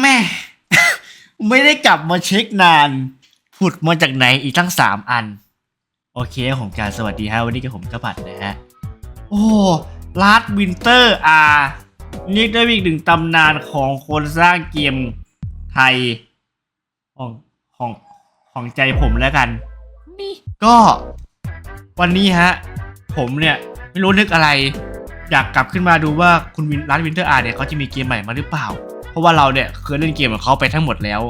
แม่ ไม่ได้กลับมาเช็คนาน ผุดมาจากไหนอีกตั้งสามอัน โอเคผมการสวัสดีฮะ วันนี้กับผมกระผัดนะฮะ โอ้ลาดวินเตอร์อานี่ได้อีกหนึ่งตำนานของคนสร้างเกมไทย ของของของใจผมแล้วกัน นี่ก็วันนี้ฮะ ผมเนี่ย ไม่รู้นึกอะไร อยากกลับขึ้นมาดูว่าคุณวินร้านวินเทอร์อาร์เนี่ยเขาจะมีเกมใหม่มาหรือเปล่า เพราะว่าเราเนี่ยเคยเล่นเกมของเขาไปทั้งหมดแล้ว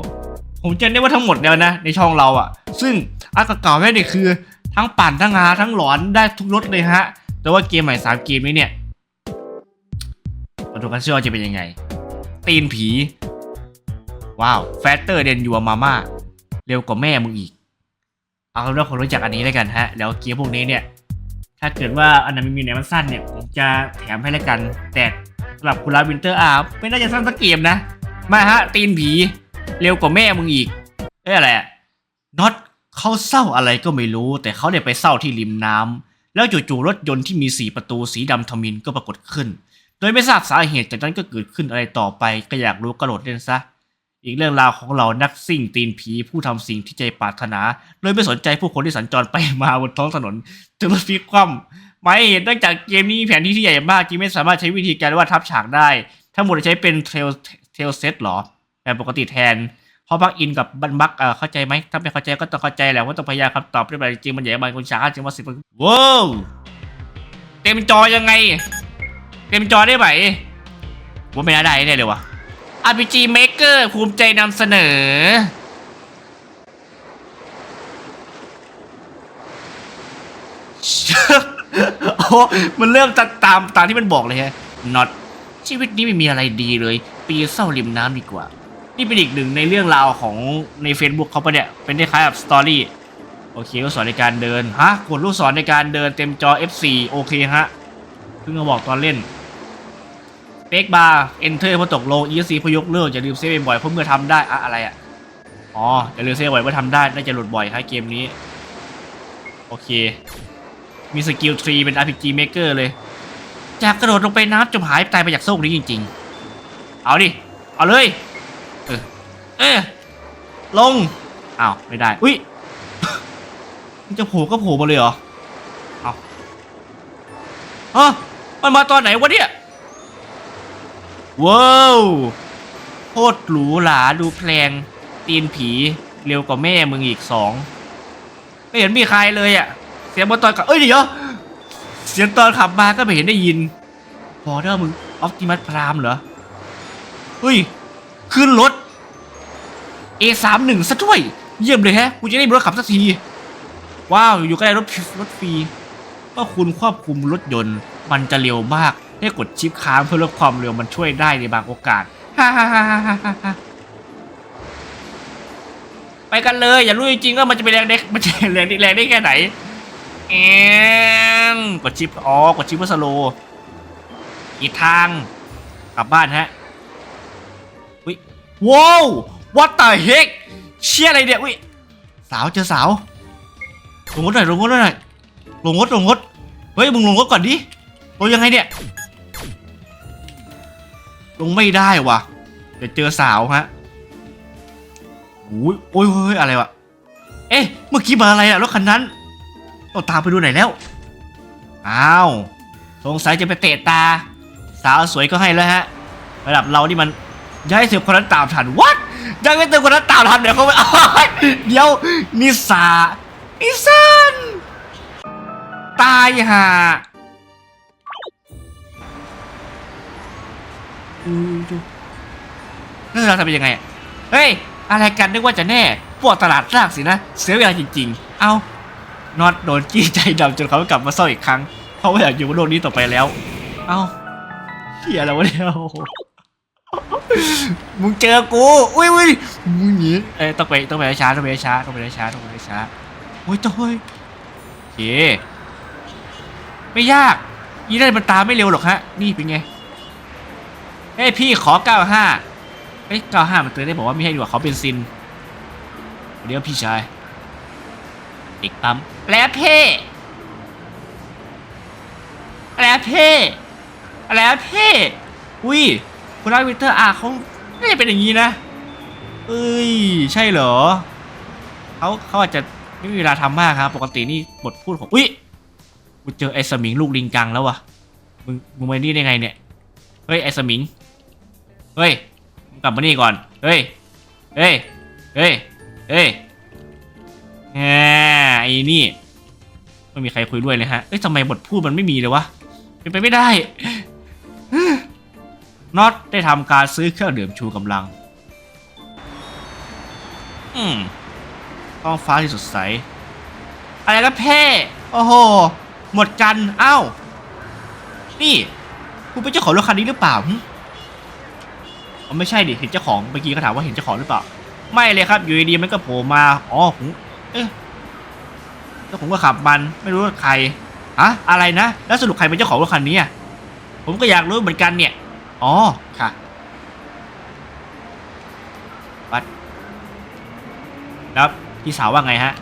ผมจะเรียกว่าทั้งหมดแล้วนะ ในช่องเราอะ่ะ ซึ่งอันเก่าแม่เนี่ยคือ ทั้งปั่นทั้งฮาทั้งหลอนได้ทุกรสเลยฮะ แต่ว่าเกมใหม่สามเกมนี้เนี่ยมาดูกันซิว่าจะเป็นยังไง ตีนผี ว้าวแฟตเตอร์เดนยัวมาม่าเร็วกว่าแม่มึงอีก เอาเป็นว่าคนรู้จักอันนี้แล้วกันฮะ แล้วเกมพวกนี้เนี่ย ถ้าเกิดว่าอันนั้นมีแนวมันสั้นเนี่ย ผมจะแถมให้แล้วกัน แต่ สำหรับคุณลาวินเตอร์อาร์ไม่น่าจะสั้นสักเกมนะ มาฮะ ตีนผี เร็วกว่าแม่มึงอีกเอ้อะไรน็อตเขาเศร้าอะไรก็ไม่รู้ แต่เขาเนี่ยไปเศร้าที่ริมน้ำแล้วจู่ๆรถยนต์ที่มีสีประตูสีดำทมินก็ปรากฏขึ้น โดยไม่ทราบสาเหตุจากนั้นก็เกิดขึ้นอะไรต่อไปก็อยากรู้ก็โหลดเล่นซะอีกเรื่องราวของเรานักซิ่งตีนผีผู้ทำสิ่งที่ใจปรารถนา โดยไม่สนใจผู้คนที่สัญจรไปมาบนท้องถนนจนรถพลิกคว่ำ หมายเหตุเนื่องจากเกมนี้มีแผนที่ที่ใหญ่มากจึงไม่สามารถใช้วิธีการวาดทับฉากได้ ทั้งหมดใช้เป็นเทลเทลเซตหรอแบบปกติแทนเพราะบักอินกับบันบักเออเข้าใจไหมถ้าไม่เข้าใจก็ต้องเข้าใจแหละว่าต้องพยายามคำตอบด้วยจริงมันใหญ่มากคุณช้าจึงว่าสิบว้าวเต็มจอยังไง เต็มจอได้ไหมว่าไม่น่าได้แน่เลยวะ RPG Maker ภูมิใจนำเสนอ โอ้มันเริ่มตามตามตามที่มันบอกเลยฮะ not ชีวิตนี้ไม่มีอะไรดีเลย ปีเศร้าริมน้ำดีกว่า นี่เป็นอีกหนึ่งในเรื่องราวของใน Facebook เขาปะเนี่ย เป็นคล้ายๆแบสตอรี่โอเคลูกศรในการเดิน ฮะ กดลูกศรในการเดินเต็มจอ F4 โอเคฮะ เพิ่งมาบอกตอนเล่นเปกบาร์เอนเตอร์พอตกลง ESC พยกเลิกอย่าลืมเซฟบ่อยเพราะเมื่อทำได้อะอะไรอะอ๋ออย่าลืมเซฟบ่อยเมื่อทำได้ น่าจะหลุดบ่อยครับเกมนี้ โอเค มีสกิลทรีเป็น RPG Maker เลย จากกระโดดลงไปน้ำจมหายตายไปจากโซ่นี้จริง ๆ เอาดิ เอาเลย เออเออลงอ้าวไม่ได้ อุ้ยมันจะโผล่ก็โผล่มาเลยเหรอ เอาฮะมันมาตอนไหนวะเนี่ยว้าวโคตรหรูหราดูแพลง ตีนผี เร็วกว่าแม่มึงอีกสอง ไม่เห็นมีใครเลยอะ่ะ เสียงบนตอนกับเอ้ยเดี๋ยวเสียงตอนขับมาก็ไม่เห็นได้ยินพอเด้อมึงออ t ติมัสพรามเหรอเฮ้ยขึ้นรถ A31 ซะด้วย เยี่ยมเลยแฮะกูจะได้มีรถขับสักที ว้าวอยู่ใกล้รถรถฟรีก็คุณควบคุมรถยนต์ มันจะเร็วมาก ให้กดชิปค้างเพื่อลดความเร็วมันช่วยได้ในบางโอกาสฮ่าฮ่าฮ่าฮ่าฮ่าไปกันเลย อย่ารู้จริงๆว่ามันจะเป็นแรงได้มันจะแรงได้แรงได้แค่ไหน แอนกดชิปอ๋อกดชิปเพื่อสโลอีกทาง กลับบ้านฮะวิว้าว what the heck เชี่ยอะไรเนี่ยวิสาวเจอสาวลงรถหน่อยลงรถหน่อยลงรถลงรถเฮ้ยมึงลงรถก่อนดิลงยังไงเนี่ยลงไม่ได้ว่ะเดี๋ยวเจอสาวฮะโอ้ยโอ้ยเฮ้ยอะไรวะเอ๊ะเมื่อกี้มาอะไรอะรถคันนั้น ต้องตามไปดูไหนแล้ว อ้าว สงสัยจะไปเตะตา สาวสวยก็ให้แล้วฮะ ระดับเรานี่มันย้ายเสือคนนั้นตามทันวัดยังไม่เตือนคนนั้นตามทันเดี๋ยวเขาไปเดี๋ยวนิสานิสันตายห่าอืมดูเราวจะเป็นยังไงเฮ้ย อะไรกันนึกว่าจะแน่ พวกตลาดรากสินะ เสียเวลาจริง ๆ เอา น็อตโดนจี้ใจดำจนเขากลับมาเศร้าอีกครั้ง เพราะว่าอยากอยู่บนโลกนี้ต่อไปแล้ว เอ้าเฮียอะไรวะเนี่ยมึงเจอกู อุ้ยอุ้ยมึงหนีเอ้ยต้องไปต้องไปช้าต้องไปช้าต้องไปช้าต้องไปช้าโอ้ยโต้ยโอเคไม่ยากยี่ได้มันตามไม่เร็วหรอกฮะ นี่เป็นไง เฮ้ยพี่ขอ 95 เฮ้ย 95 มันเตือนได้บอกว่าไม่ให้ดีกว่าเขาเป็นซิน เดี๋ยวพี่ชาย เอีกปั๊ม แล้วเพ่แล้วเพ่แล้วเพ่อุ้ยคุณรักวิเตอร์อาเขาน่าจะเป็นอย่างนี้นะ เอ้ย ใช่เหรอเขาเขาอาจจะไม่มีเวลาทำมากครับ ปกตินี่บทพูดของ อุ้ยกูเจอไอ้สมิงลูกลิงกังแล้ววะมึงมึงมานี่ได้ไงเนี่ย เฮ้ยไอ้สมิง เฮ้ยมึงกลับมานี่ก่อน เฮ้ย เฮ้ย เฮ้ย เฮ้ย นี่ ไม่มีใครคุยด้วยเลยฮะ เอ้ยทำไมบทพูดมันไม่มีเลยวะ เป็นไปไม่ได้ น็อตได้ทำการซื้อเครื่องดื่มชูกำลัง อืมท้องฟ้าที่สดใส อะไรกันเพ่ โอ้โห หมดกัน เอ้า นี่ คุณเป็นเจ้าของรถคันนี้หรือเปล่าหึอ๋อไม่ใช่ดิ เห็นเจ้าของ เมื่อกี้เขาถามว่าเห็นเจ้าของหรือเปล่า ไม่เลยครับ อยู่ดีๆมันก็โผล่มา อ๋อผมเอ๊ะ แล้วผมก็ขับมันไม่รู้ว่าใครอะอะไรนะ แล้วสรุปใครเป็นเจ้าของรถคันนี้อะผมก็อยากรู้เหมือนกันเนี่ย อ๋อ ค่ะวัด แล้วพี่สาวว่าไงฮะ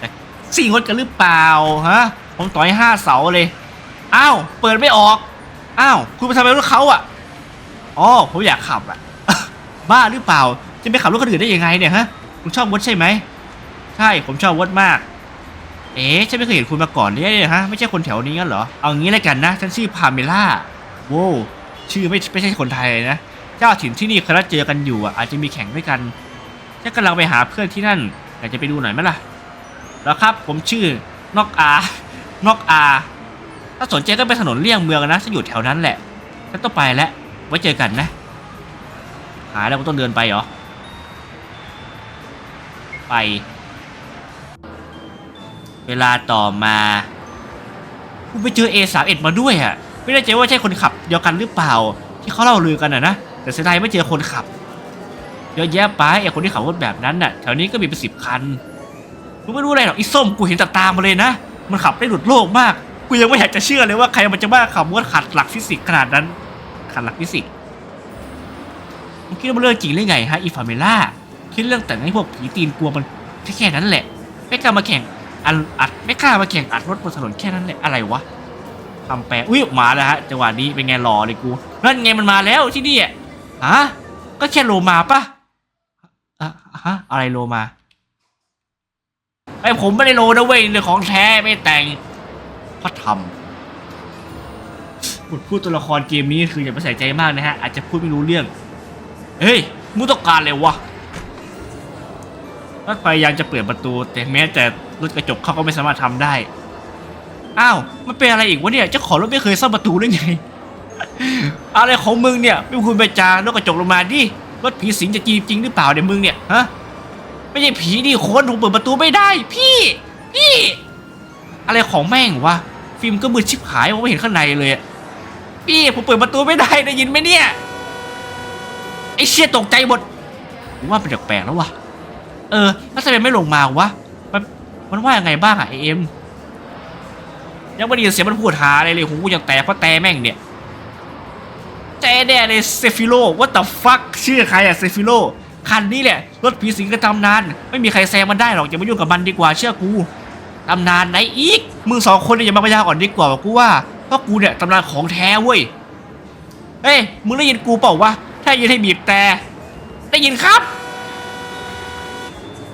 จะสิ่งรถกันหรือเปล่าฮะ ผมต่อยห้าเสาเลย อ้าว เปิดไม่ออก อ้าว คุณไปทำอะไรรถเขาอะ อ๋อ ผมอยากขับอะ บ้าหรือเปล่า จะไปขับรถคนอื่นได้ยังไงเนี่ยฮะ คุณชอบวดใช่ไหม ใช่ ผมชอบวดมาก เอ๊ะฉันไม่เคยเห็นคุณมาก่อนเลยฮะไม่ใช่คนแถวนี้งั้นเหรอเอางี้แล้วกันนะฉันชื่อพาเมล่าโว้วชื่อไม่ไม่ใช่คนไทยเลยนะเจ้าถิ่นที่นี่เคยนัดเจอกันอยู่อะอาจจะมีแข่งด้วยกันฉันกำลังไปหาเพื่อนที่นั่นอยากจะไปดูหน่อยไหมล่ะแล้วครับผมชื่อนอกอานอกอาถ้าสนใจก็ไปถนนเลี่ยงเมืองนะฉันอยู่แถวนั้นแหละฉันต้องไปแล้วไว้เจอกันนะ หาแล้วก็ต้องเดินไปเหรอไป เวลาต่อมากูไปเจอ A31 มาด้วยอะไม่แน่ใจว่าใช่คนขับเดียวกันหรือเปล่า ที่เขาเล่าลือกันอะนะแต่เสียดายไม่เจอคนขับเยอะแยะไปไอ้คนที่ขับรถแบบนั้นน่ะแถวนี้ก็มีเป็นสิบคันกูไม่รู้อะไรหรอกไอ้ส้มกูเห็นจากตามาเลยนะ มันขับได้หลุดโลกมากกูยังไม่อยากจะเชื่อเลยว่าใครมันจะบ้าขับรถขัดหลักฟิสิกส์ขนาดนั้นขัดหลักฟิสิกส์มึงคิดว่ามันเรื่องจริงหรือไงฮะอีฟาเมล่าคิดเรื่องแต่งให้พวกผีตีนกลัวมันแค่แค่นั้นแหละไม่กล้ามาแข่ง อันอัดไม่กล้ามาแข่งอัดรถบนถนนแค่นั้นแหละอะไรวะทำแปลอุ้ยมาแล้วฮะจังหวะนี้เป็นไงรอเลยกูนั่นไงมันมาแล้วที่นี่อะฮะก็แค่โลมาปะอะฮะอะไรโลมาไอผมไม่ได้โลนะเว้ยเรื่องของแท้ไม่แต่งพระธรรมบทพูดตัวละครเกมนี้คืออย่าไปใส่ใจมากนะฮะอาจจะพูดไม่รู้เรื่อง เฮ้ยมึงต้องการเลยวะ ก็พยายามจะเปิดประตู แต่แม้แต่รถกระจกเขาก็ไม่สามารถทำได้ อ้าว มันเป็นอะไรอีกวะเนี่ยเจ้าของรถไม่เคยซ่อมประตูได้ไง อะไรของมึงเนี่ยไม่คุณไปจารถกระจกลงมาดิ รถผีสิงจะจีบจริงหรือเปล่าเนี่ยวมึงเนี่ย ฮะ ไม่ใช่ผีดิคนถูกเปิดประตูไม่ได้ พี่ พี่ อะไรของแม่งวะ ฟิล์มก็มืดชิบหายผมไม่เห็นข้างในเลยอะพี่ผมเปิดประตูไม่ได้ได้ยินไหมเนี่ย ไอ้เชี่ยตกใจหมดว่าเป็นแปลกๆแล้ววะ เออแล้วทำไมไม่ลงมาวะ มัน มันว่ายังไงบ้างอะไอเอ็ม ยังไม่ได้ยินเสียงมันพูดหาอะไรเลยหูยังแตกเพราะแต่แม่งเนี่ยแจแน่เลยเซฟิโลว่าแต่ฟักชื่อใครอะเซฟิโล คันนี้แหละ รถผีสิงกระตำนาน ไม่มีใครแซงมันได้หรอกอย่ามายุ่งกับมันดีกว่าเชื่อกูตำนานไหนอีก มึงสองคนเนี่ยอย่ามาพยาอ่อนดีกว่ากูว่า เพราะกูเนี่ยตำนานของแท้เว้ยเฮ้ย มึงได้ยินกูเปล่าวะ ถ้ายินให้บีบแต่ ได้ยินครับ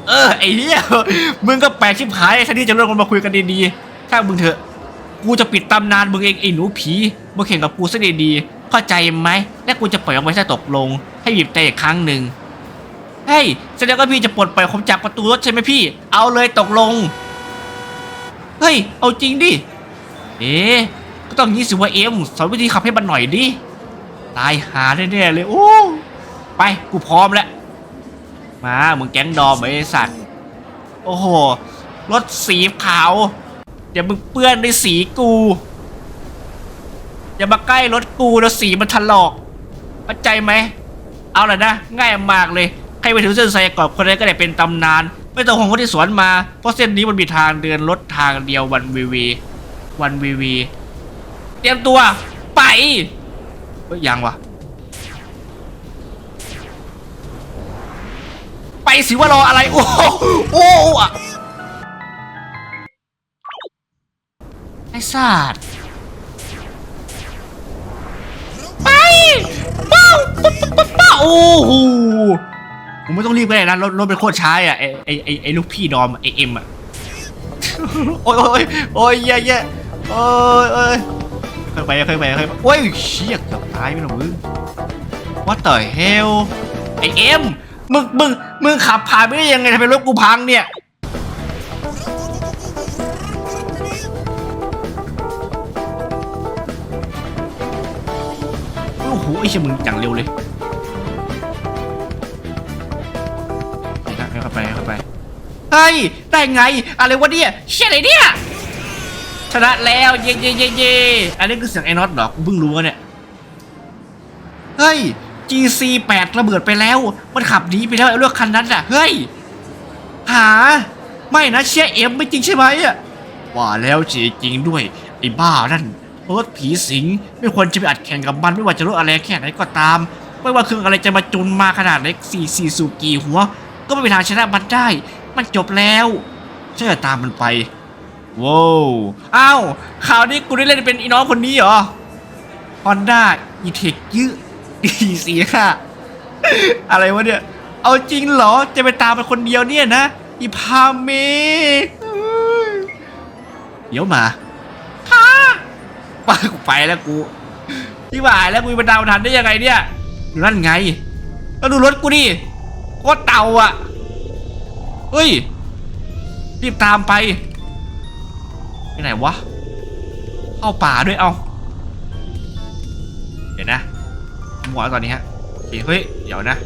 เออไอ้เหี้ยมึงก็แปลกชิบหายแทนที่จะเริ่มกันมาคุยกันดีๆถ้ามึงเถอะ กูจะปิดตำนานมึงเองไอ้หนูผีมาแข่งกับกูซะดีๆเข้าใจไหมและกูจะปล่อยออกไปถ้าตกลง ให้บีบแต่อีกครั้งหนึ่งเฮ้ยแสดงว่าพี่จะปลดปล่อยผมจากประตูรถใช่ไหมพี่ เอาเลยตกลง เฮ้ย เอาจริงดิ เอ๊ก็ต้องยี่สิบว่าเอ็มสอนวิธีขับให้มันหน่อยดิ ตายหาแน่ๆเลย โอ้ ไป กูพร้อมแล้ว มามึงแก๊งดอมไอ้สัตว์ โอ้โห รถสีขาวอย่ามึงเปื้อนในสีกู อย่ามาใกล้รถกูแล้วสีมันถลอกเข้าใจไหม เอาละนะ ง่ายมากเลย ใครไปถึงเส้นชัยก่อนคนนั้นก็ได้เป็นตำนาน ไม่ต้องห่วงคนที่สวนมา เพราะเส้นนี้มันมีทางเดินรถทางเดียววันวีวี วันวีวี เตรียมตัว ไปยังวะ ไปสิว่ารออะไร โอ้โหโอ้อะไอ้สัตว์ไปป้าป้าโอ้โหผมไม่ต้องรีบก็ได้นะรถรถเป็นโคตรช้าอะไอไอไอไอลูกพี่ดอมไอเอ็มอะโอ้ยโอ้ยโอ้ยแย่แย่โอ้ยโอ้ยค่อยไปค่อยไปค่อยไปโอ้ยเชี่ยเกือบตายไม่หรอมึง What the hell ไอเอ็มมึงมึง มึงขับผ่านไปได้ยังไงทำไมรถกูพังเนี่ย โอ้โหไอ้เชี่ยมึงจังเร็วเลยเข้าไปเข้าไปเฮ้ยได้ไง อะไรวะเนี่ยเชี่ยอะไรเนี่ยชนะแล้วเย่เย่เย่เย่อันนี้คือเสียงไอ้น็อตเหรอกูเพิ่งรู้ว่าเนี่ย เฮ้ย GC 8 ระเบิดไปแล้ว มันขับหนีไปแล้วไอ้รื่องคันนั้นอะ เฮ้ย หา ไม่นะเชี่ยเอ็มไม่จริงใช่ไหมอะว่าแล้วจริงๆด้วย ไอ้บ้านั่นรถผีสิง ไม่ควรจะไปอัดแข่งกับมัน ไม่ว่าจะรถอะไรแค่ไหนก็ตาม ไม่ว่าเครื่องอะไรจะมาจุนมาขนาดเล็กสี่สี่สูกี่หัว ก็ไม่มีทางชนะมันได้ มันจบแล้วเชื่อตามมันไปว้าวอ้าวข่าวนี้กูได้เล่นเป็นอีน้องคนนี้เหรอ Honda e t e c ยื้อ ดีสีค่ะอะไรวะเนี่ย เอาจริงเหรอ จะไปตามมันคนเดียวเนี่ยนะ อีพาเมเดี๋ยวมาพาไปกูไปแล้วกูที่บ่ายแล้วกูไปดาวทันได้ยังไงเนี่ยดูนั่นไง แล้วดูรถกูดิโคตรเต่าอะเฮ้ย รีบตามไปไปไหนวะ เข้าป่าด้วยเอา หมวตอนนี้ฮะเฮ้ย เดี๋ยวนะ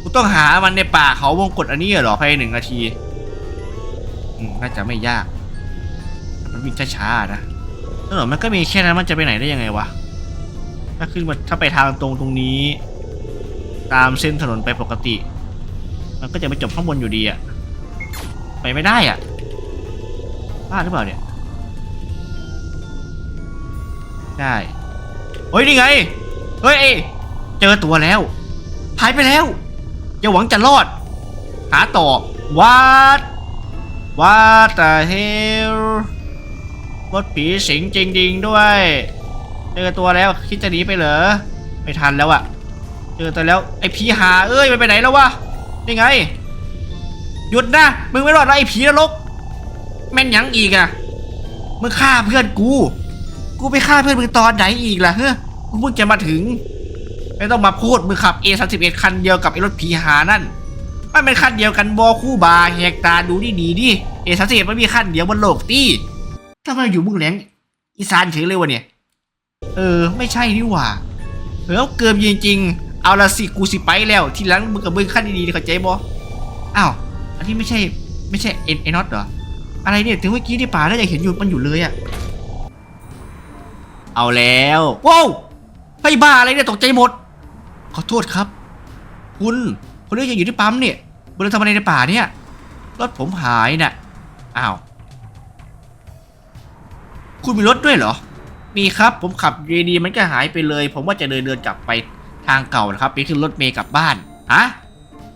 กูต้องหามันในป่าเขาวงกดอันนี้เหรอภายในหนึ่งนาทีน่าจะไม่ยาก มันวิ่งช้าๆนะถนนมันก็มีแค่นั้นมันจะไปไหนได้ยังไงวะ ถ้าขึ้นมาถ้าไปทางตรงตรงนี้ ตามเส้นถนนไปปกติ มันก็จะไปจบข้างบนอยู่ดีอะไปไม่ได้อะพลาหรือเปล่าเนี่ย ได้ เฮ้ยนี่ไง เฮ้ยเจอตัวแล้ว หายไปแล้ว อย่าหวังจะรอด หาต่อวัดวัดแต่เฮลรถผีสิงจริงๆด้วย เจอตัวแล้วคิดจะหนีไปเหรอ ไม่ทันแล้วอะเจอตัวแล้วไอ้ผีหาเอ้ยมันไปไหนแล้ววะนี่ไง หยุดนะ มึงไม่รอดแล้วไอ้ผีนรกแม่นยังอีกอะมึงฆ่าเพื่อนกู กูไปฆ่าเพื่อนมึงตอนไหนอีกล่ะเฮ้ยกูเพิ่งจะมาถึง ไม่ต้องมาพูดมึงขับ A31 คันเดียวกับไอ้รถผีหานั่น มันเป็นคันเดียวกันบอคู่บาแหกตาดูดีดีดิ A31 มันมีคันเดียวบนโลกตี้ทำไมอยู่มึงแหลงอีสานเฉยเลยวะเนี่ย เออ ไม่ใช่นี่หว่าเออเกิมจริงๆ เอาละสิกูสิไปแล้ว ทีหลังมึงกับมึงขั้นดีๆเข้าใจบออ้าว อันนี้ไม่ใช่ไม่ใช่เอ็นเอ็นน็อตเหรอ อะไรเนี่ย ถึงเมื่อกี้ที่ป่าแล้วยังเห็นอยู่มันอยู่เลยอะ เอาแล้วว้าวไอ้บ้าอะไรเนี่ยตกใจหมด ขอโทษครับ คุณคุณเรียกจะอยู่ที่ปั๊มเนี่ยคุณจะทำอะไรในป่าเนี่ยรถผมหายน่ะอ้าวคุณมีรถด้วยเหรอ มีครับผมขับดีมันก็หายไปเลย ผมว่าจะเดินเดินกลับไปทางเก่านะครับไปขึ้นรถเมย์กลับบ้านฮะ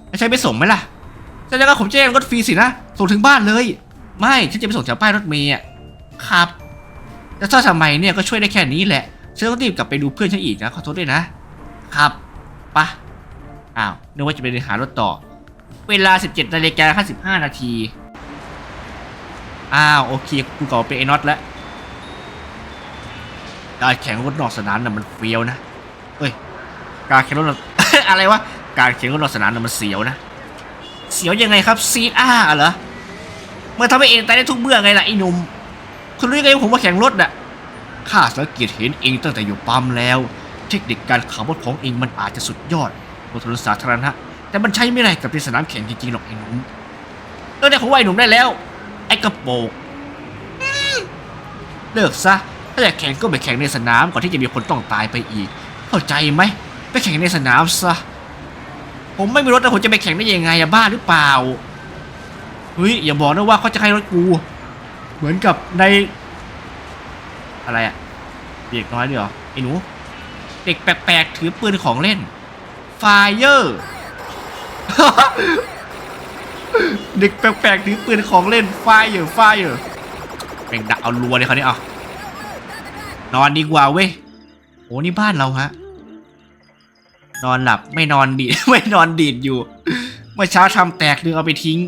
ไม่ใช่ไปส่งไหมล่ะแสดงว่าผมแจ้งรถฟรีสินะส่งถึงบ้านเลย ไม่ฉันจะไปส่งแถวป้ายรถเมย์อะครับ แล้วถ้าทำไมเนี่ยก็ช่วยได้แค่นี้แหละฉันต้องรีบกลับไปดูเพื่อนฉันอีกนะขอโทษด้วยนะ ครับปะอ้าวนึกว่าจะไปหารถต่อ เวลา 17นาฬิกา55 นาที อ้าวโอเคกูเก่าเป็นไอ้น็อตแล้วการแข่งรถนอกสนามน่ะมันเฟี้ยวนะเอ้ย การแข่งรถอกอะไรวะ การแข่งรถนอกสนามน่ะมันเสียวนะ เสียวยังไงครับซีอาเหรอ เมื่อทำให้เองตายได้ทุกเมื่อไงล่ะไอ้หนุ่ม คุณรู้ยังไงว่าผมมาแข่งรถน่ะข้าสังเกตเห็นเองตั้งแต่อยู่ปั๊มแล้ว เทคนิคการขับรถของเองมันอาจจะสุดยอดบนถนนสาธารณะแต่มันใช้ไม่ได้กับในสนามแข่งจริงๆหรอกไอ้หนุ่มเออแต่ของไอ้หนุ่มได้แล้ว ไอ้กระโปงเลิกซะถ้าอยากแข่งก็ไปแข่งในสนามก่อนที่จะมีคนต้องตายไปอีก เข้าใจไหมไปแข่งในสนามซะผมไม่มีรถแล้วผมจะไปแข่งได้ยังไงอะบ้าหรือเปล่าเฮ้ยอย่าบอกนะว่าเขาจะให้รถกู เหมือนกับใน อะไรอะเด็กน้อยด้วยเหรอไอ้หนู เด็กแปลกๆถือปืนของเล่นไฟเยอร์เด็กแปลกๆถือปืนของเล่นไฟเยอร์ไฟเยอร์แม่งดักเอารัวเลยเขาวนี่เอานอนดีกว่าเว้ยโอ้นี่บ้านเราฮะ นอนหลับไม่นอนดี ไม่นอนดีดอยู่ เมื่อเช้าทำแตกลืมเอาไปทิ้ง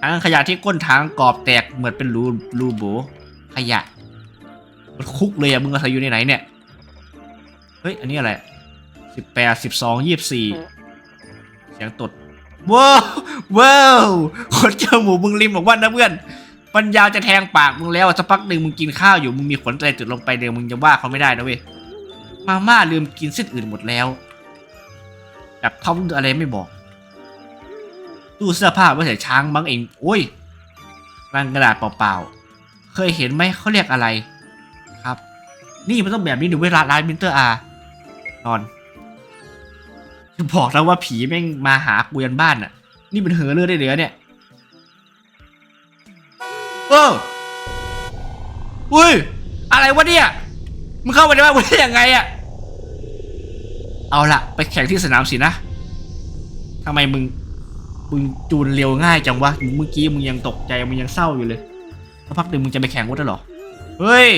ถังขยะที่ก้นถังกรอบแตกเหมือนเป็นรูรูโบ ขยะ มันคุกเลยอะมึงอาศัยอยู่ในไหนเนี่ย เฮ้ย อันนี้อะไรสิบแปดสิบสองยี่สิบสี่เสียงตด ว้าวว้าวคนเจอหมูมึงริมบอกว่านะเพื่อนปัญญาจะแทงปากมึงแล้วสักพักหนึ่งมึงกินข้าวอยู่มึงมีขนอะไรจุดลงไปเดียวมึงจะว่าเขาไม่ได้นะเว้ยมาม่าลืมกินเส้นอื่นหมดแล้วแบบท้องอะไรไม่บอก ตู้เสื้อผ้าไม่ใส่ช้างบ้างเองโอ้ยรังกระดาษเปล่าๆ เคยเห็นไหมเขาเรียกอะไรครับ นี่มันต้องแบบนี้ดูเวลาร้านมินเตอร์อานอนบอกแล้วว่าผีแม่งมาหากูยันบ้านอะ นี่มันเหอเลือดได้เหลือเนี่ยเอออุ้ย อะไรวะเนี่ยมึงเข้าไปในบ้านกูได้ยังไงอะเอาละไปแข่งที่สนามสินะทำไมมึง มึงจูนเร็วง่ายจังวะเมื่อกี้มึงยังตกใจมึงยังเศร้าอยู่เลยสักพักหนึ่งมึงจะไปแข่งรถแล้วหรอ เฮ้ย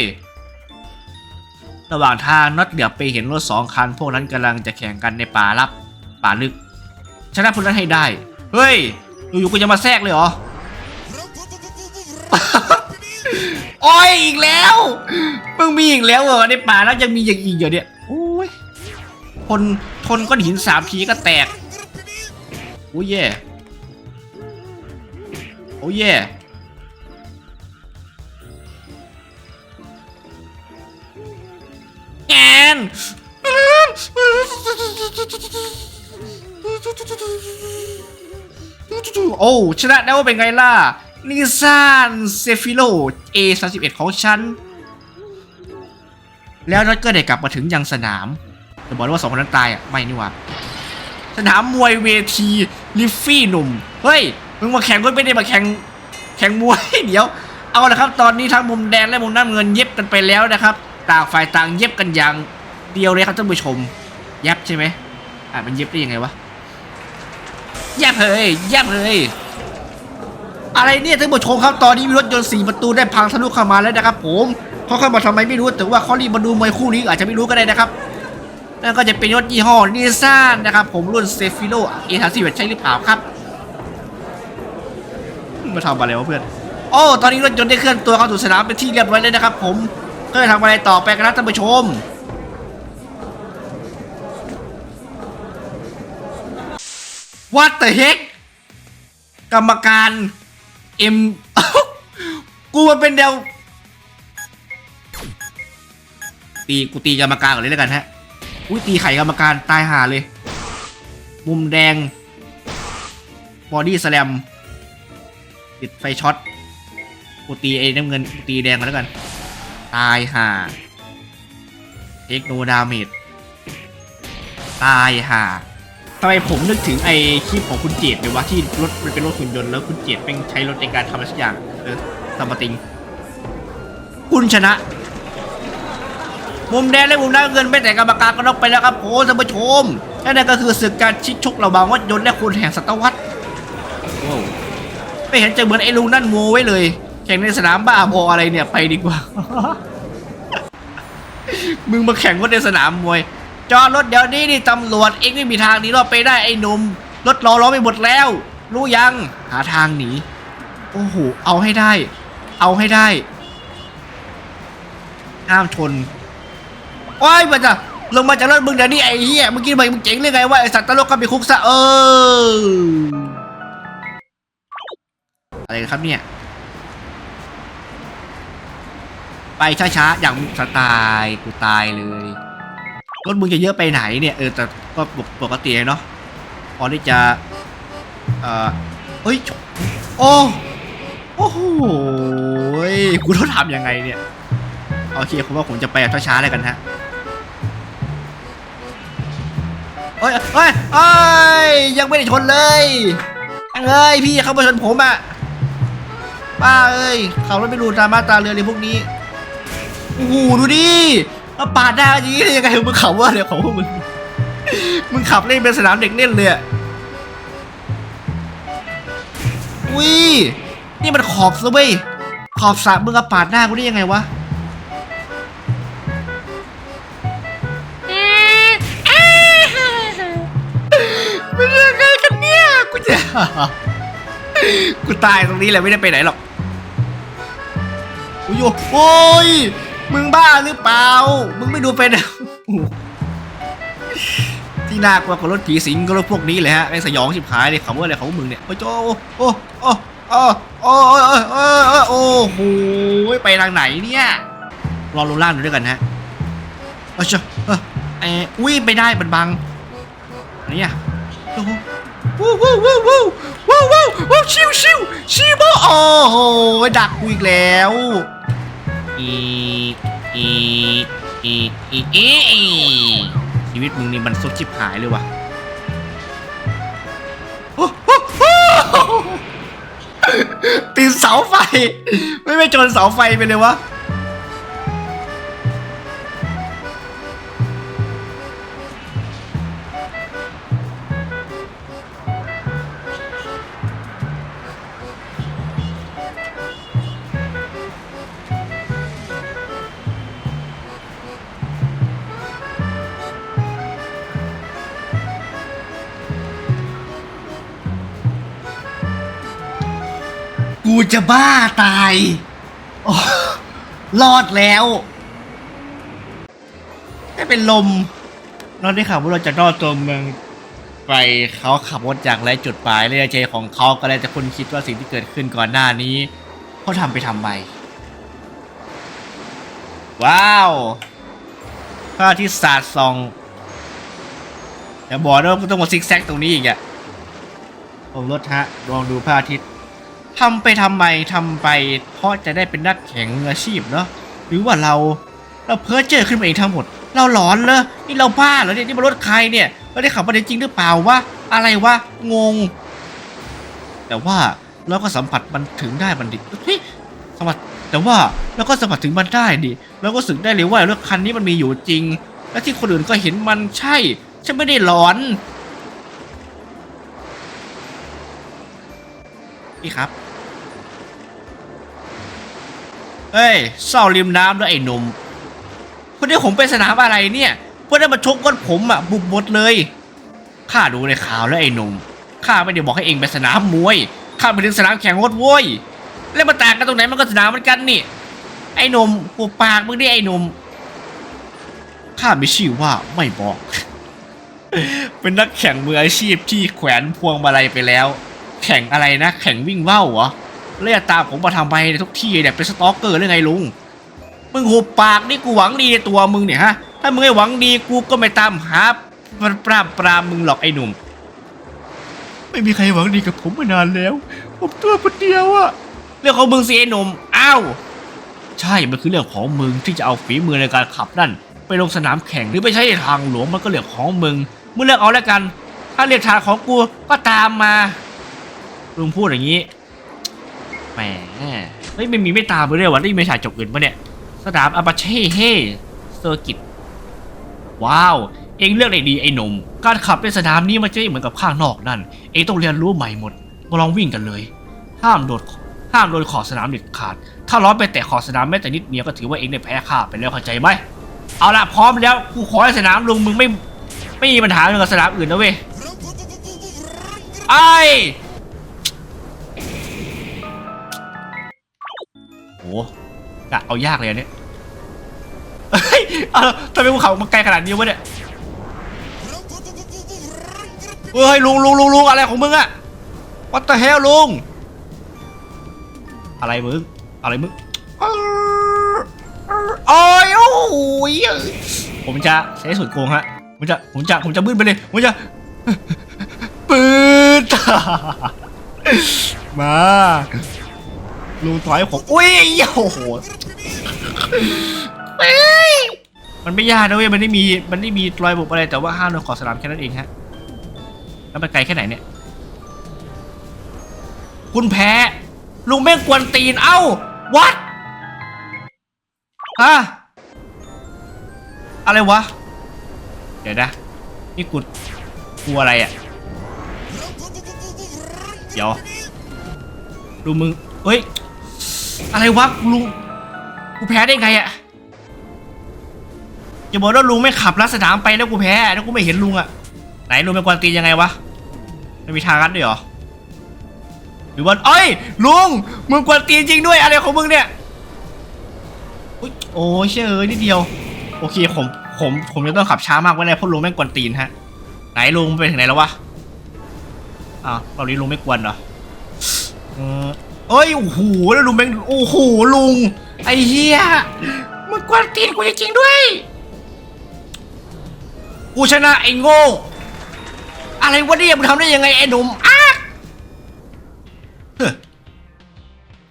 ระหว่างทางน็อตเดี๋ยวไปเห็นรถสองคัน พวกนั้นกำลังจะแข่งกันในป่าลับ ป่าลึก ชนะพวกนั้นให้ได้ เฮ้ย อยู่ๆกูจะมาแทรกเลยเหรออ้ยอีกแล้ว มึงมีอีกแล้วเหรอในป่าแล้วยังมีอย่างอีกเหรอเนี่ยโอ้ยทนทนก้อนหินสามทีก็แตกโอ้ยแย่ โอ้ยแย่แกนโอ้ชนะแล้วเป็นไงล่ะนิซานเซฟิโล A31 ของฉัน แล้วน็อตก็ได้กลับมาถึงยังสนามแต่บอกเลยว่าสองคนนั้นตายอะ ไม่นี่ว่า สนามมวยเวที ลิฟฟี่หนุ่ม เฮ้ย มึงมาแข่งก็ไม่ได้มาแข่งแข่งมวยเดี๋ยว เอาละครับ ตอนนี้ทั้งมุมแดงและมุมน้ำเงินเย็บกันไปแล้วนะครับ ต่างฝ่ายต่างเย็บกันอย่างเดียวเลยครับท่านผู้ชมเย็บใช่ไหมอะมันเย็บได้ยังไงวะเย็บเลยเย็บเลยอะไรเนี่ยท่านผู้ชมครับตอนนี้มีรถยนต์สี่ประตูได้พังทะลุเข้ามาแล้วนะครับ ผมเขาเข้ามาทำไมไม่รู้แต่ว่าเขารีบมาดูมวยคู่นี้อาจจะไม่รู้ก็ได้นะครับนั่นก็จะเป็นรถยี่ห้อนิสสันนะครับ ผมรุ่นเซฟิโลเอทาซีใช่หรือเปล่าครับ มาทำอะไรวะเพื่อน โอ้ ตอนนี้รถยนต์ได้เคลื่อนตัวเข้าสู่สนามเป็นที่เรียบร้อยเลยนะครับ ผมก็จะทำอะไรต่อไปกันนะท่านผู้ชม What the heck กรรมการเอ็มกูมันเป็นเดวตีกูตีกรรมการก่อนเลยแล้วกันฮะ อุ้ยตีไข่กรรมการตายห่าเลย มุมแดง บอดี้สแลม ติดไฟช็อตกูตีไอ้น้ำเงินกูตีแดงก่อนแล้วกัน ตายห่าเทคโนดาเมจตายห่าทำไมผมนึกถึงไอ้คลิปของคุณเจดเลยวะที่รถมันเป็นรถหุ่นยนต์แล้วคุณเจดเป็นใช้รถในการทำอะไรสักอย่างเออทำมาติง คุณชนะ มุมแดงและมุมน้ำเงินไม่แต่กรรมการก็นอกไปแล้วครับโอ้ท่านผู้ชมและนั่นก็คือศึกการชิกชกระหว่างวัดยนต์และคนแห่งศตวรรษโอ้ ไม่เห็นจะเหมือนไอ้ลุงนั่นโมไว้เลย แข่งในสนามบ้าบออะไรเนี่ยไปดีกว่า มึงมาแข่งรถในสนามมวย จอดรถเดี๋ยวนี้นี่ตำรวจเองไม่มีทางหนีรอดไปได้ไอ้หนุ่มรถรอล้อไปหมดแล้ว รู้ยังหาทางหนีโอ้โหเอาให้ได้ เอาให้ได้ห้ามชนโอ้ยมันจะลงมาจากรถมึงเดี๋ยวนี้ไอ้เหี้ยเมื่อกี้มึงเจ๋งเรื่องไงว่าไอ้สัตว์ตลกก็ไปคุกซะเออ อะไรกันครับเนี่ย ไปช้าๆ อย่างสไตล์กูตายเลยรถมึงจะเยอะไปไหนเนี่ย เออ แต่ก็ปกติเนาะพอที่จะ เอ่อเฮ้ย โอ้โอ้โหกูต้องทำยังไงเนี่ย โอเคผมว่าผมจะไปแบบช้าๆแล้วกันฮะเฮ้ยเฮ้ยเฮ้ย ยังไม่ได้ชนเลยเอ้ย พี่เขามาชนผมอะ ป้าเอ้ยเขาไม่ไม่ดูตามาตราเรือเลยพวกนี้โอ้โหดูดิมาปาดหน้าอย่นี้ได้ยังไงมึงขับว่าเดี๋ยวของพวกมึงมึงขับเล่นเป็นสนามเด็กเน่นเลยอุ้ยนี่มันขอบซะเว้ยขอบสระมึงมาปาดหน้ากูได้ยังไงวะมันเรื่องอะไรกันเนี่ยกูจะกูตายตรงนี้แหละไม่ได้ไปไหนหรอก กูอยู่โอ้ย มึงบ้าหรือเปล่า มึงไม่ดูเป็นที่น่ากลัวกว่ารถผีสิงก็รถพวกนี้แหละฮะไอ้สยองชิบหายเลยคำว่าอะไรของมึงเนี่ยโอ้โจโอ้โอ้โอ้โอ้โอ้โอ้โหไปทางไหนเนี่ยรอลงล่างดูด้วยกันฮะโอ้เชเอออุ้ยไม่ได้มันบังเนี่ยโอ้โหโอ้โอ้วู้วู้วู้วู้ชิวชิวชิวโอ้โหดักกูอีกแล้ว อีอีอีอีอีชีวิตมึงนี่มันสุดชิบหายเลยวะติดเสาไฟ ไม่ไปชนเสาไฟไปเลยวะ กูจะบ้าตายโอ้รอดแล้วไม่เป็นลมเราได้ข่าวว่าเราจะรอดตัวเมืองไปเขาขับรถจากไรจุดหมายเลยใจของเขาก็เลยจะคุณคิดว่าสิ่งที่เกิดขึ้นก่อนหน้านี้เขาทำไปทำไมว้าวพระอาทิตย์สาดส่องอย่าบอกนะว่ากูต้องมาซิกแซกตรงนี้อีกอะลงรถฮะลองดูพระอาทิตย์ ทำไปทำไมทำไป เพราะจะได้เป็นนักแข่งมืออาชีพเนาะหรือว่าเราเราเพ้อเจอขึ้นมาเองทั้งหมด เราหลอนเลยนี่เราบ้าเหรอเนี่ยนี่มันรถใครเนี่ยเราได้ขับมาได้จริงหรือเปล่าวะอะไรวะงง แต่ว่าเราก็สัมผัสมันถึงได้มันดิสัมผัสแต่ว่าเราก็สัมผัสถึงมันได้ดิเราก็สึกได้เลยว่ารถคันนี้มันมีอยู่จริง และที่คนอื่นก็เห็นมันใช่ ฉันไม่ได้หลอน พี่ครับ เฮ้ยเศร้าริมน้ำด้วยไอ้หนุ่มคนนี้ผมเป็นสนามอะไรเนี่ยเพื่อนได้มาชกก้นผมอะบุบหมดเลยข้าดูในข่าวแล้วไอ้หนุ่มข้าไม่ได้บอกให้เองไปสนามมวยข้าไปถึงสนามแข่งรถโว้ยแล้วมาต่างกันตรงไหนมันก็สนามเหมือนกันนี่ไอ้หนุ่มกูปากมึงดิไอ้หนุ่มข้าไม่ชื่อว่าไม่บอก เป็นนักแข่งมืออาชีพที่แขวนพวงมาลัยไปแล้ว แข่งอะไรนะ แข่งวิ่งว่าวเหรอเรียกตามผมมาทำไมในทุกที่เนี่ยเป็นสตอกเกอร์หรือไงลุงมึงหุบปากนี่กูหวังดีในตัวมึงเนี่ยฮะ ถ้ามึงไม่หวังดีกูก็ไม่ตามหาปราบปรามปรามมึงหรอกไอ้หนุ่ม ไม่มีใครหวังดีกับผมมานานแล้ว ผมตัวคนเดียวอะเรื่องของมึงสิไอ้หนุ่มอ้าวใช่ มันคือเรื่องของมึงที่จะเอาฝีมือในการขับนั่น ไปลงสนามแข่งหรือไปใช้ในทางหลวงมันก็เรื่องของมึงมึงเลือกเอาแล้วกัน ถ้าเรียกทางของกูก็ตามมา ลุงพูดอย่างนี้แหมเฮ้ยไม่มีไม่ตามไปเลยวะนี่ไม่ฉายจบอื่นปะเนี่ย สนามอาบาเช่เฮเซอร์กิตว้าว เองเลือกได้ดีไอ้หนุ่มการขับในสนามนี้มันจะไม่เหมือนกับข้างนอกนั่น เองต้องเรียนรู้ใหม่หมดมาลองวิ่งกันเลย ห้ามโดดห้ามโดนขอบสนามเด็ดขาด ถ้าล้อไปแตะขอบสนามแม้แต่นิดเดียวก็ถือว่าเองได้แพ้ข้าไปแล้วเข้าใจไหมเอาละพร้อมแล้วกูขอให้สนามลุงมึงไม่ไม่มีปัญหาเหมือนกับสนามอื่นนะเว้ยไอ้ โหกะเอายากเลยอันเนี้ยเฮ้ยเอาทำไมภูเขามันไกลขนาดนี้วะเนี่ยเฮ้ยลุงลุงลุงลุงอะไรของมึงอะ What the hell ลุง อะไรมึง อะไรมึงโอ้ยโอ้ยผมจะใช้สุดโกงฮะ ผมจะ ผมจะ ผมจะบึ้นไปเลย ผมจะปืนมา ลุงถอยผมอุ้ยโอ้โหมันไม่ยากนะเว้ยมันไม่มีมันไม่มีรอยบุบอะไรแต่ว่าห้ามโดนขอบสนามแค่นั้นเองฮะแล้วมันไกลแค่ไหนเนี่ย คุณแพ้ลุงแม่งกวนตีนเอ้าวัดฮะอะไรวะ เดี๋ยวนะ นี่กูกลัวอะไรอะเดี๋ยวดูมึงเฮ้ย อะไรวะลุงกูแพ้ได้ไงอะอย่าบอกว่าลุงไม่ขับลัดสนามไปแล้วกูแพ้แล้วกูไม่เห็นลุงอะไหนลุงเป็นกวนตีนยังไงวะไม่มีทางรัดด้วยเหรอรือว่าเอ้ยลุงมึงกวนตีนจริงด้วยอะไรของมึงเนี่ยอุ๊ยโอ้ยเชื่อเอ้ยนิดเดียว โอเคผมผมผมจะต้องขับช้ามากไว้เลยเพราะลุงแม่งกวนตีนฮะ ไหนลุงไปถึงไหนแล้ววะอ้าวตอนนี้ลุงไม่กวนเหรอ เอ้ยโอ้โหแล้วลุงแม่งโอ้โหลุง ไอ้เหี้ยมึงกวนตีนกูจริงๆด้วยกูชนะไอ้โง่อะไรวะเนี่ยมึงทำได้ยังไงไอ้หนุ่มอ้าเฮ้อ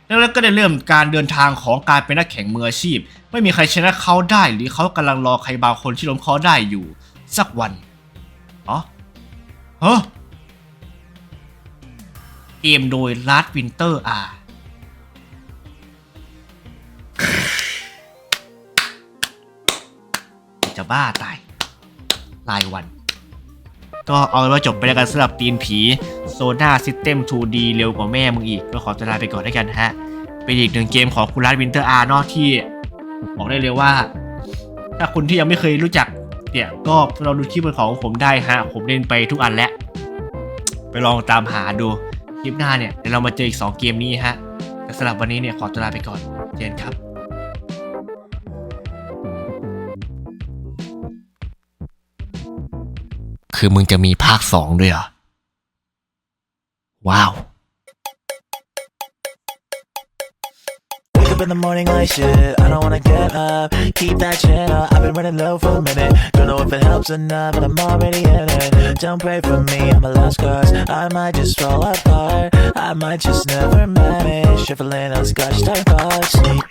แล้วก็ได้เริ่มการเดินทางของการเป็นนักแข่งมืออาชีพ ไม่มีใครชนะเขาได้ หรือเขากำลังรอใครบางคนที่ล้มเขาได้อยู่ สักวันอ๋อเฮ้ เกมโดยลาร์ดวินเตอร์อาจะบ้าตาย รายวัน ก็เอาเป็นว่าจบไปแล้วกันสำหรับตีนผีโซน่าซิสเต็ม 2D เร็วกว่าแม่มึงอีก ก็ขอตัวลาไปก่อนด้วยกันฮะ เป็นอีกหนึ่งเกมของคุณรัฐวินเตอร์อาร์นาะที่ บอกได้เลยว่า ถ้าคุณที่ยังไม่เคยรู้จักเนี่ยก็เราดูคลิปของผมได้ฮะ ผมเล่นไปทุกอันแล้ว ไปลองตามหาดู คลิปหน้าเนี่ยเดี๋ยวเรามาเจออีก 2 เกมนี้ฮะแต่สำหรับวันนี้เนี่ยขอตัวลาไปก่อนเจนครับคือมึงจะมีภาคสองด้วยเหรอ ว้าว up in the morning like shit. I don't wanna get up. Keep that chin up. I've been running low for a minute. Don't know if it helps or not, but I'm already in it. Don't pray for me, I'm a lost cause. I might just fall apart. I might just never manage. Shuffling on scotch sleep.